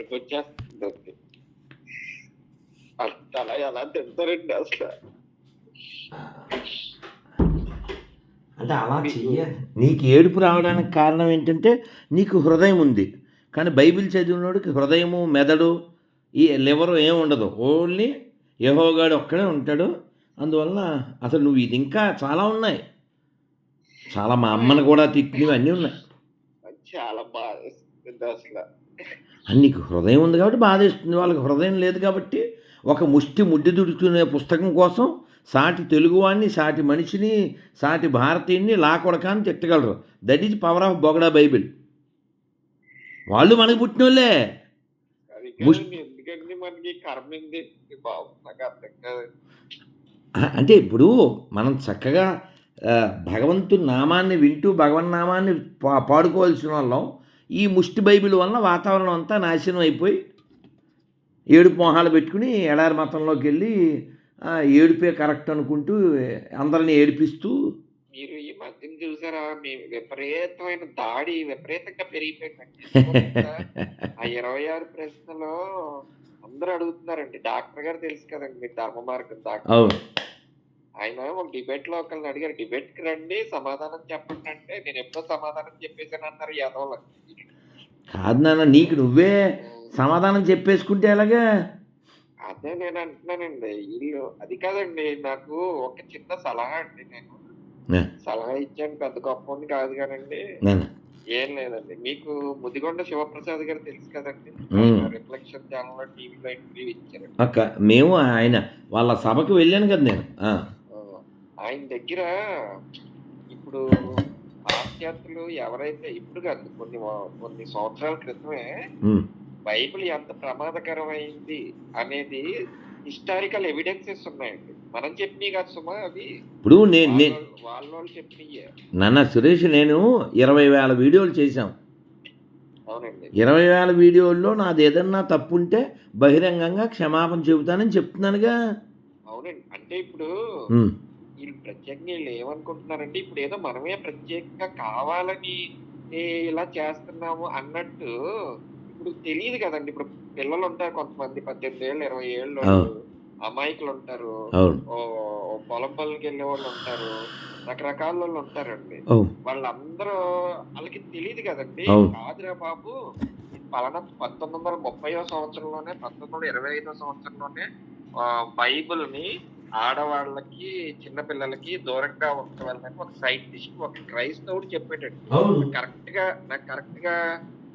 ఏడుపు వచ్చేస్తుంది అంత అలా ఎలా తింటారండి అసలు? అంటే అలా చెయ్య. నీకు ఏడుపు రావడానికి కారణం ఏంటంటే నీకు హృదయం ఉంది. కానీ బైబిల్ చదివినోడికి హృదయము మెదడు ఈ లివరు ఏం ఉండదు. ఓన్లీ యహోగాడు ఒక్కడే ఉంటాడు. అందువలన అసలు నువ్వు ఇది ఇంకా చాలా ఉన్నాయి. చాలా మా అమ్మని కూడా తిట్టినవి అన్నీ ఉన్నాయి. చాలా వేస్తుంది అసలు. అని నీకు హృదయం ఉంది కాబట్టి బాధేస్తుంది. వాళ్ళకి హృదయం లేదు కాబట్టి ఒక ముష్టి ముడ్డి దుడుకునే పుస్తకం కోసం సాటి తెలుగువాడిని సాటి మనిషిని సాటి భారతీయుని లాకొడకాన్ని తిట్టగలరు. దట్ ఈజ్ పవర్ ఆఫ్ బొగడా బైబిల్ వాళ్ళు మనకి కాదు అ- అంటే ఇప్పుడు మనం చక్కగా ఆ, భగవంతుని నామాన్ని వింటూ భగవన్ నామాన్ని పాడుకోవాల్సిన వాళ్ళం. ఈ ముష్టి బైబిల్ వలన వాతావరణం అంతా నాశనం అయిపోయి ఏడుపు మొహాలు పెట్టుకుని ఎడారి మతంలోకి వెళ్ళి ఏడుపే కరెక్ట్ అనుకుంటూ అందరిని ఏడిపిస్తూ మీరు ఈ మధ్యన చూసారా మీ విపరీతమైన దాడి విపరీతంగా పెరిగిపోయిందండి. ఆ ఇరవై ఆరు ప్రశ్నలో అందరూ అడుగుతున్నారండి. డాక్టర్ గారు తెలుసు కదండి మీరు ధర్మ మార్గం డాక్టర్. ఆయన ఒక డిబేట్లో ఒకళ్ళని అడిగారు డిబేట్కి రండి సమాధానం చెప్పండి అంటే నేను ఎప్పుడో సమాధానం చెప్పేసాను అన్నారు యాదవ్ కాదు నాన్న నీకు నువ్వే సమాధానం చెప్పేసుకుంటే ఎలాగా? అదే నేను అంటున్నానండి వీళ్ళు అది కాదండి నాకు ఒక చిన్న సలహా అండి నేను. సలహా ఇచ్చాను పెద్ద గొప్ప కాదు కానండి. ఏం లేదండి మీకు ముదిగొండ శివప్రసాద్ గారు తెలుసు కదండి. రిఫ్లెక్షన్ ఛానల్ టీవీలో ఇంటర్వ్యూ ఇచ్చారు మేము ఆయన వాళ్ళ సభకు వెళ్ళాను కదా నేను. ఆయన దగ్గర ఇప్పుడు పాశ్చాత్యులు ఎవరైతే ఇప్పుడు కాదు కొన్ని కొన్ని సంవత్సరాల క్రితమే బైబిల్ ఎంత ప్రమాదకరమైంది అనేది హిస్టారికల్ ఎవిడెన్సెస్ ఉన్నాయండి. మనం చెప్పినవి కాదు సుమా అవి ఇప్పుడు నేను వాళ్ళ వాళ్ళ చెప్పినయే. నాన్న సురేష్ నేను ఇరవై వేల వీడియోలు చేశాం. అవునండి. ఇరవై వేల వీడియోల్లో నాది ఏదన్నా తప్పు ఉంటే బహిరంగంగా క్షమాపణ చెబుతానని చెప్తున్నానుగా. అవునండి. అంటే ఇప్పుడు ప్రత్యేకంగా వీళ్ళు ఏమనుకుంటున్నారంటే ఇప్పుడు ఏదో మనమే ప్రత్యేకంగా కావాలని ఇలా చేస్తున్నాము అన్నట్టు ఇప్పుడు తెలియదు కదండి. ఇప్పుడు పిల్లలు ఉంటారు కొంతమంది పద్దెనిమిది ఏళ్ళు ఇరవై ఏళ్ళు. అమాయకులు ఉంటారు. పొలం పనులకి వెళ్ళే వాళ్ళు ఉంటారు. రకరకాల వాళ్ళు ఉంటారండి. వాళ్ళందరూ వాళ్ళకి తెలియదు కదండి. కాదురా బాబు పలానా పంతొమ్మిది వందల ముప్పయో సంవత్సరంలోనే పంతొమ్మిది వందల ఇరవై ఐదో సంవత్సరంలోనే ఆ, బైబిల్ని ఆడవాళ్ళకి చిన్నపిల్లలకి దూరంగా ఉంచవాలని ఒక సైంటిస్ట్ ఒక క్రైస్తవుడు చెప్పేటట్టు. కరెక్ట్గా నాకు కరెక్ట్గా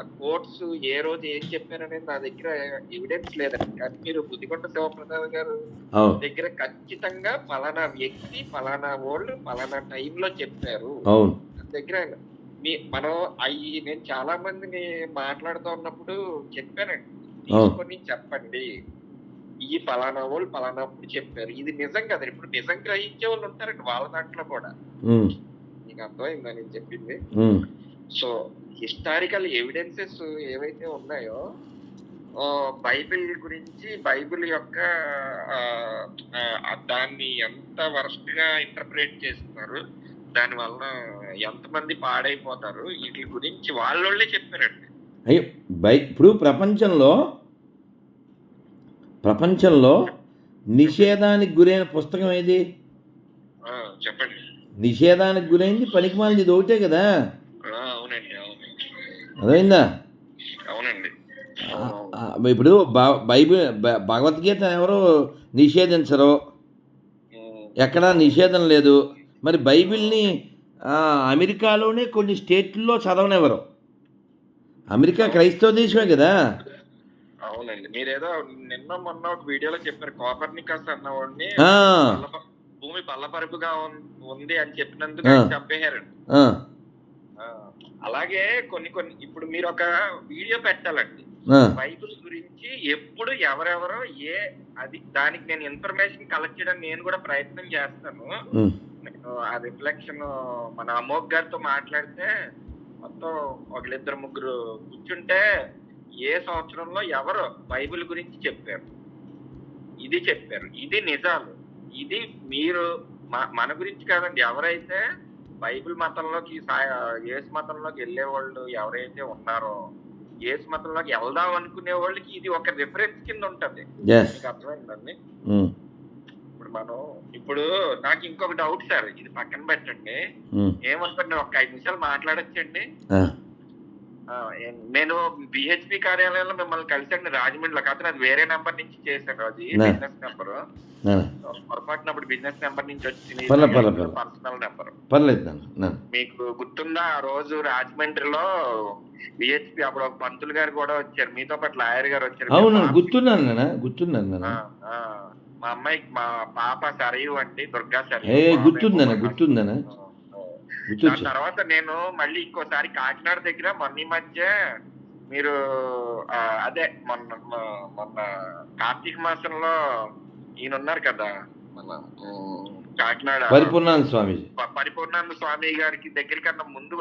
ఆ కోర్ట్స్ ఏ రోజు ఏం చెప్పారనేది నా దగ్గర ఎవిడెన్స్ లేదండి. కానీ మీరు బుద్ధికొండ శివప్రసాద్ గారు దగ్గర ఖచ్చితంగా పలానా వ్యక్తి పలానా వాళ్ళు పలానా టైంలో చెప్పారు. దగ్గర మీ మనం అయ్యి నేను చాలా మందిని మాట్లాడుతూ ఉన్నప్పుడు చెప్పానండి. తీసుకొని చెప్పండి. ఈ పలానా వాళ్ళు పలానాప్పుడు చెప్పారు. ఇది నిజం కదా ఇప్పుడు నిజం గ్రహించే వాళ్ళు ఉంటారండి వాళ్ళ దాంట్లో కూడా. మీకు అర్థమైందా నేను చెప్పింది? సో హిస్టారికల్ ఎవిడెన్సెస్ ఏవైతే ఉన్నాయో బైబిల్ గురించి బైబిల్ యొక్క దాన్ని ఎంత వరస్ట్గా ఇంటర్ప్రిట్ చేస్తున్నారు దాని వలన ఎంతమంది పాడైపోతారు వీటి గురించి వాళ్ళోళ్ళే చెప్పారండి. అయ్యో బై ఇప్పుడు ప్రపంచంలో ప్రపంచంలో నిషేధానికి గురైన పుస్తకం ఏది? చెప్పండి. నిషేధానికి గురైంది పనికిమాలింది ఇది ఒకటే కదా? అవునండి అవును. అదైందా అవునండి. ఇప్పుడు బైబిల్ భగవద్గీత ఎవరు నిషేధించరు? ఎక్కడా నిషేధం లేదు. మరి బైబిల్ని అమెరికాలోనే కొన్ని స్టేట్లలో చదవనివ్వరు. అమెరికా క్రైస్తవ దేశమే కదా? అవునండి. మీరేదో నిన్న మొన్న ఒక వీడియోలో చెప్పారు కోపర్నికస్ అన్నవాడిని భూమి బల్లపరుపుగా ఉంది అని చెప్పినందుకు చంపేశారండి. అలాగే కొన్ని కొన్ని ఇప్పుడు మీరు ఒక వీడియో పెట్టాలండి. బైబిల్ గురించి ఎప్పుడు ఎవరెవరో ఏ అది దానికి నేను ఇన్ఫర్మేషన్ కలెక్ట్ చేయడానికి నేను కూడా ప్రయత్నం చేస్తాను. నేను ఆ రిఫ్లెక్షన్ మన అమోక్ గారితో మాట్లాడితే మొత్తం ఒకళ్ళిద్దరు ముగ్గురు కూర్చుంటే ఏ సంవత్సరంలో ఎవరు బైబిల్ గురించి చెప్పారు? ఇది చెప్పారు. ఇది నిజాలు. ఇది మీరు మన గురించి కాదండి. ఎవరైతే బైబిల్ మతంలోకి సా- యేసు మతంలోకి వెళ్ళే వాళ్ళు ఎవరైతే ఉన్నారో యేసు మతంలోకి వెళ్దాం అనుకునే వాళ్ళకి ఇది ఒక రిఫరెన్స్ కింద ఉంటది. మీకు అర్థమైందండి ఇప్పుడు మనం ఇప్పుడు నాకు ఇంకొక డౌట్ సార్ ఇది పక్కన పెట్టండి. ఏమనుకోండి ఒక ఐదు నిమిషాలు మాట్లాడొచ్చండి. నేను బిహెచ్పి కార్యాలయంలో మిమ్మల్ని కలిసండి రాజమండ్రిలో. కాదు అది వేరే నెంబర్ నుంచి చేశాను అది. Business number. నాన్న పొరపాటున అప్పుడు బిజినెస్ నెంబర్ నుంచి వచ్చింది. Personal number. పర్లేదు మీకు గుర్తుందా ఆ రోజు రాజమండ్రిలో బిహెచ్పి అప్పుడు ఒక పంతులు గారు కూడా వచ్చారు. మీతో పాటు లాయర్ గారు వచ్చారు. అవును గుర్తున్నాను నాన్న గుర్తున్నాను మా అమ్మాయికి మా పాప సరయు. అండి దుర్గా సరయు ఆ, ఆ. దాని తర్వాత నేను మళ్ళీ ఇంకోసారి కాకినాడ దగ్గర మొన్న మధ్య మీరు అదే మొన్న మొన్న కార్తీక మాసంలో ఈయన ఉన్నారు కదా మన కాకినాడ. పరిపూర్ణానంద స్వామీజీ. ప- పరిపూర్ణానంద స్వామి గారికి దగ్గర కన్నా ముందు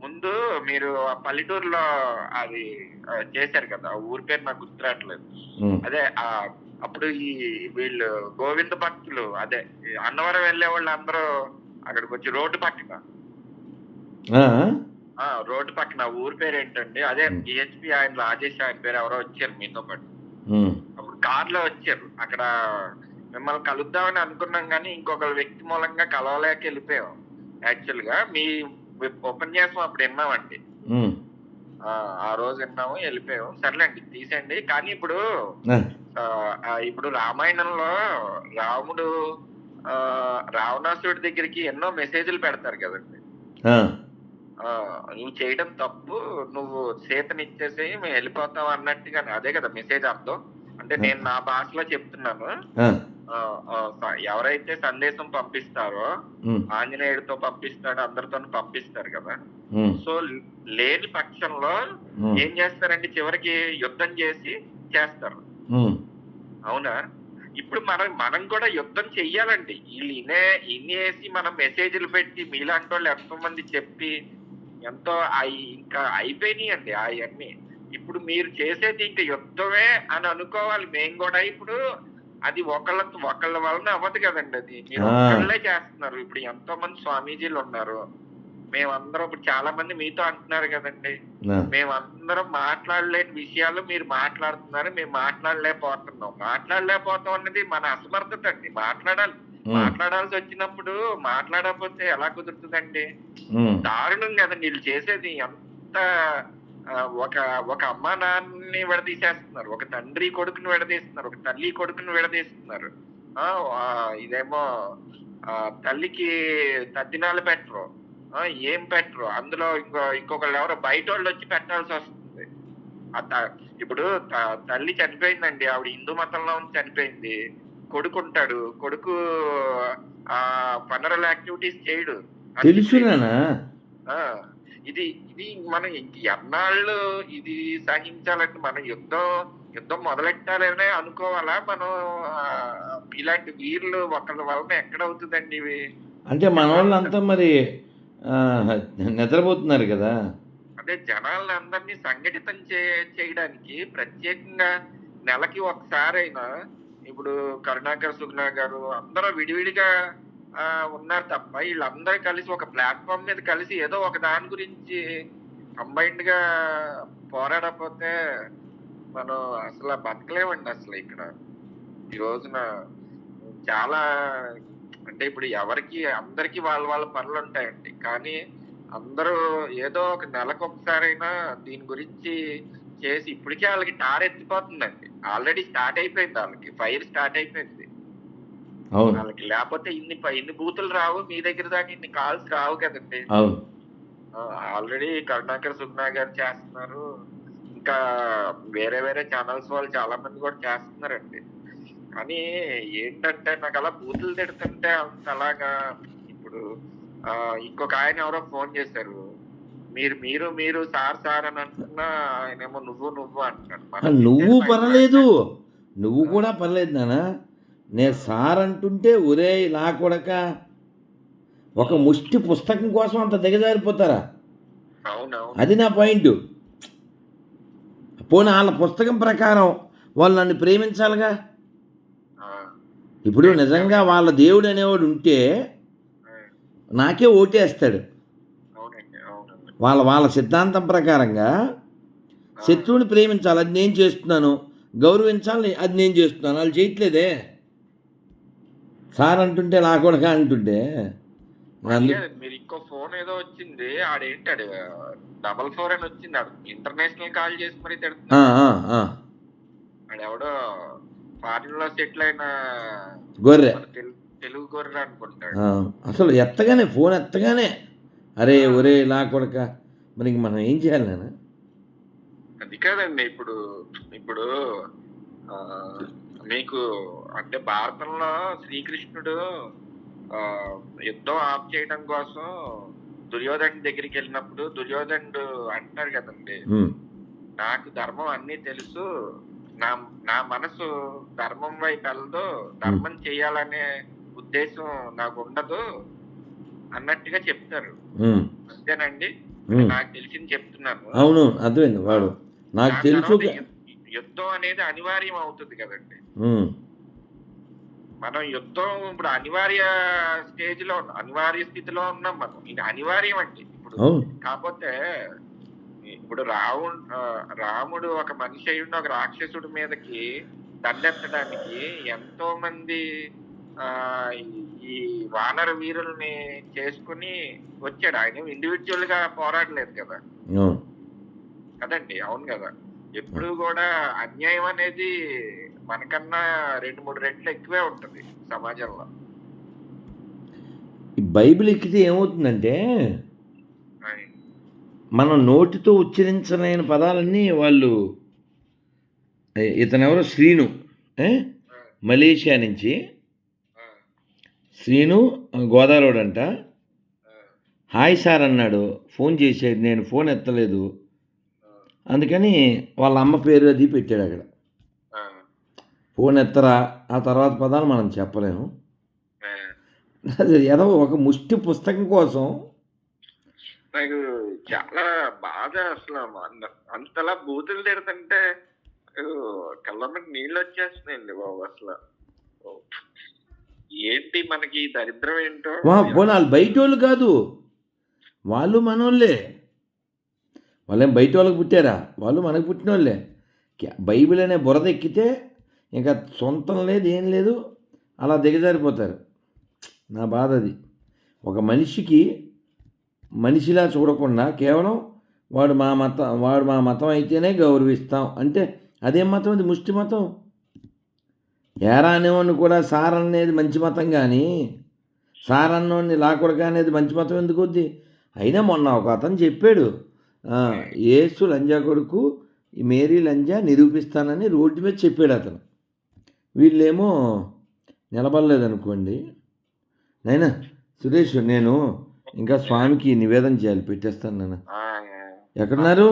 ముందు మీరు ఆ పల్లెటూరులో అది చేశారు కదా ఊరి పేరు నాకు గుర్తురావట్లేదు అదే ఆ అప్పుడు ఈ వీళ్ళు గోవింద భక్తులు అదే అన్నవరం వెళ్ళే వాళ్ళు అందరూ అక్కడికి వచ్చి రోడ్డు పక్కన. రోడ్డు పక్కన ఊరి పేరు ఏంటండి? అదే. బిహెచ్పి ఆయన రాజేష్ ఆయన పేరు ఎవరో వచ్చారు మీతో పాటు. అప్పుడు కార్లో వచ్చారు. అక్కడ మిమ్మల్ని కలుద్దామని అనుకున్నాం కానీ ఇంకొక వ్యక్తి మూలంగా కలవలేక వెళ్ళిపోయాం. యాక్చువల్గా మీ ఉపన్యాసం అప్పుడు విన్నామండి. ఆ, రోజు విన్నాము వెళ్ళిపోయాం సర్లేండి తీసేయండి. కానీ ఇప్పుడు ఇప్పుడు రామాయణంలో రాముడు రావణాసుడి దగ్గరికి ఎన్నో మెసేజ్లు పెడతారు కదండి. నువ్వు చేయడం తప్పు నువ్వు సీతని ఇచ్చేసి మేము వెళ్ళిపోతాం అన్నట్టుగా అదే కదా మెసేజ్ అర్థం. అంటే నేను నా భాషలో చెప్తున్నాను. ఎవరైతే సందేశం పంపిస్తారో ఆంజనేయుడితో పంపిస్తాడో అందరితో పంపిస్తారు కదా. సో లేని పక్షంలో ఏం చేస్తారంటే చివరికి యుద్ధం చేసి చేస్తారు. అవునా? ఇప్పుడు మనం మనం కూడా యుద్ధం చెయ్యాలండి. వీళ్ళు ఇనే ఇన్నేసి మనం మెసేజ్లు పెట్టి మీలాంటి వాళ్ళు ఎంతో మంది చెప్పి ఎంతో అయి ఇంకా అయిపోయినాయి అండి అవన్నీ ఇప్పుడు మీరు చేసేది ఇంకా యుద్ధమే అని అనుకోవాలి. మేము కూడా ఇప్పుడు అది ఒకళ్ళ ఒకళ్ళ వలన అవ్వదు కదండి అది. మీరు ఆ. ఒక్కళ్ళే చేస్తున్నారు. ఇప్పుడు ఎంతో మంది స్వామీజీలు ఉన్నారు. మేమందరం ఇప్పుడు చాలా మంది మీతో అంటున్నారు కదండి. మేమందరం మాట్లాడలేని విషయాలు మీరు మాట్లాడుతున్నారు మేము మాట్లాడలేకపోతున్నాం. మాట్లాడలేకపోతాం అన్నది మన అసమర్థత అండి. మాట్లాడాలి. మాట్లాడాల్సి వచ్చినప్పుడు మాట్లాడకపోతే ఎలా కుదురుతుందండి? దారుణం కదండి వీళ్ళు చేసేది. ఎంత ఒక ఒక అమ్మ నాన్నని విడదీసేస్తున్నారు. ఒక తండ్రి కొడుకుని విడదీస్తున్నారు. ఒక తల్లి కొడుకుని విడదీస్తున్నారు. ఇదేమో తల్లికి తద్దినాలు పెట్టరు. ఏం పెట్టరు. అందులో ఇంకో ఇంకొకళ్ళు ఎవరో బయట వాళ్ళు వచ్చి పెట్టాల్సి వస్తుంది. ఇప్పుడు తల్లి చనిపోయిందండి. ఆవిడ హిందూ మతంలో ఉండి చనిపోయింది. కొడుకు ఉంటాడు కొడుకు ఆ ఫనరల్ యాక్టివిటీస్ చేయడు. తెలుసు ఇది ఇది మనం ఎన్నాళ్ళు ఇది సహించాలంటే మనం యుద్ధం యుద్ధం మొదలెట్టాలనే అనుకోవాలా? మనం ఇలాంటి వీర్లు ఒకళ్ళ వలన ఎక్కడ అవుతుందండి ఇవి? అంటే మన వాళ్ళంతా మరి నిద్రపోతున్నారు కదా. అంటే జనాలను అందరినీ సంఘటితం చేయడానికి ప్రత్యేకంగా నెలకి ఒకసారైనా ఇప్పుడు కరుణాకర్ సుగుణా గారు అందరూ విడివిడిగా ఉన్నారు తప్ప వీళ్ళందరూ కలిసి ఒక ప్లాట్ఫామ్ మీద కలిసి ఏదో ఒక దాని గురించి కంబైన్డ్గా పోరాడకపోతే మనం అసలు బతకలేమండి అసలు ఇక్కడ. ఈ రోజున చాలా అంటే ఇప్పుడు ఎవరికి అందరికి వాళ్ళ వాళ్ళ పనులు ఉంటాయండి. కానీ అందరూ ఏదో ఒక నెలకు ఒకసారైనా దీని గురించి చేసి ఇప్పటికే వాళ్ళకి టార్ ఎత్తిపోతుందండి. ఆల్రెడీ స్టార్ట్ అయిపోయింది వాళ్ళకి ఫైర్ స్టార్ట్ అయిపోయింది. వాళ్ళకి లేకపోతే ఇన్ని ప- ఇన్ని బూతులు రావు మీ దగ్గర దాకా ఇన్ని కాల్స్ రావు కదండి. ఆల్రెడీ కరుణాకర్ సుగ్నా గారు చేస్తున్నారు. ఇంకా వేరే వేరే ఛానల్స్ వాళ్ళు చాలా మంది కూడా చేస్తున్నారండి. కానీ ఏంటంటే నాకు అలా బూతులు తిడుతుంటే అంత అలాగా ఇప్పుడు ఇంకొక ఆయన ఎవరో ఫోన్ చేశారు. మీరు మీరు మీరు సార్ సార్ అని అంటున్నా ఆయనేమో నువ్వు నువ్వు అంటున్నాడు. నువ్వు పర్లేదు. నువ్వు కూడా పర్లేదు నాన్న నేను సార్ అంటుంటే ఒరే నా కొడక. ఒక ముష్టి పుస్తకం కోసం అంత దిగజారిపోతారా? అది నా పాయింట్. పోనీ వాళ్ళ పుస్తకం ప్రకారం వాళ్ళు నన్ను ప్రేమించాలిగా? ఇప్పుడు నిజంగా వాళ్ళ దేవుడు అనేవాడు ఉంటే నాకే ఓటేస్తాడు. వాళ్ళ వాళ్ళ సిద్ధాంతం ప్రకారంగా శత్రువుని ప్రేమించాలి అది నేను చేస్తున్నాను. గౌరవించాలి అది నేను చేస్తున్నాను. వాళ్ళు చేయట్లేదే. సార్ అంటుంటే నా కొడక అంటుంటే మీరు ఇంకో ఫోన్ ఏదో వచ్చింది ఆడేంటాడు డబల్ ఫోర్ అని వచ్చింది ఇంటర్నేషనల్ కాల్ చేసి మరీ తిడుతున్నాడు. ఆడెవడో ఫారిన్లో సెటిల్ అయిన గొర్రె. తెలుగు గొర్రె అనుకుంటాడు. అసలు ఎత్తగానే ఫోన్ ఎత్తగానే. అరే ఒరే నా కొడక. మరి మనం ఏం చేయాలి నాన్న? అది కాదండి ఇప్పుడు ఇప్పుడు మీకు అంటే భారతంలో శ్రీకృష్ణుడు యుద్ధం ఆఫ్ చేయడం కోసం దుర్యోధను దగ్గరికి వెళ్ళినప్పుడు దుర్యోధనుడు అంటాడు కదండి. నాకు ధర్మం అన్నీ తెలుసు. నా నా మనసు ధర్మం వైపు వెళ్ళదు. ధర్మం చేయాలనే ఉద్దేశం నాకు ఉండదు అన్నట్టుగా చెప్తారు. అంతేనండి. నాకు తెలిసింది చెప్తున్నాను. అవును అర్థమైంది వాడు. నాకు తెలుసు యుద్ధం అనేది అనివార్యం అవుతుంది కదండి. మనం యుద్ధం ఇప్పుడు అనివార్య స్టేజ్లో అనివార్య స్థితిలో ఉన్నాం మనం. ఇది అనివార్యం అండి. ఇప్పుడు కాకపోతే ఇప్పుడు రావు రాముడు ఒక మనిషి అయి ఉండి ఒక రాక్షసుడి మీదకి దండెత్తడానికి ఎంతో మంది ఆ ఈ- వానర వీరుల్ని చేసుకుని వచ్చాడు. ఆయన ఇండివిజువల్గా పోరాడలేదు కదా. కదండి? అవును కదా. ఎప్పుడు కూడా అన్యాయం అనేది మనకన్నా రెండు మూడు రెట్లు ఎక్కువే ఉంటుంది సమాజంలో. బైబిల్ ఎక్కితే ఏమవుతుందంటే. మనం నోటితో ఉచ్చరించలేని పదాలన్నీ వాళ్ళు ఇతనెవరో? శ్రీను మలేషియా నుంచి. శ్రీను గోదావరి అంట హాయ్ సార్ అన్నాడు. ఫోన్ చేశాడు. నేను ఫోన్ ఎత్తలేదు. అందుకని వాళ్ళ అమ్మ పేరు అది పెట్టాడు అక్కడ. ఫోన్ ఎత్తరా? ఆ తర్వాత పదాలు మనం చెప్పలేము. ఏదో ఒక ముష్టి పుస్తకం కోసం నాకు చాలా బాధ అసలు. అంత- అంతలా బూతులు తిడుతుంటే నాకు నీళ్ళు వచ్చేస్తున్నాయండి బాబు అసలు. ఏంటి మనకి దరిద్రం ఏంటో? వాళ్ళు బయట వాళ్ళు కాదు. వాళ్ళు మనోళ్ళే. వాళ్ళేం బయట వాళ్ళకి పుట్టారా? వాళ్ళు మనకు పుట్టిన వాళ్ళే బైబిల్ అనే బురద ఎక్కితే ఇంకా సొంతం లేదు ఏం లేదు అలా దిగజారిపోతారు. నా బాధ అది. ఒక మనిషికి మనిషిలా చూడకుండా కేవలం వాడు మా మతం వాడు మా మతం అయితేనే గౌరవిస్తాం. అంటే అదేం మతం అది ముష్టి మతం? ఏరా అనేవాడిని కూడా సార్ అనేది మంచి మతం కానీ సార్ అన్నోడిని లాకొడక అనేది మంచి మతం ఎందుకు వద్ది? అయినా మొన్న ఒక అతను చెప్పాడు ఏసు లంజా కొడుకు మేరీ లంజా నిరూపిస్తానని రోడ్డు మీద చెప్పాడు అతను. వీళ్ళేమో నిలబడలేదనుకోండి. నైనా సురేష్ నేను ఇంకా స్వామికి నివేదన చేయాలి పెట్టేస్తాను నాన్న ఆ, ఎక్కడున్నారు?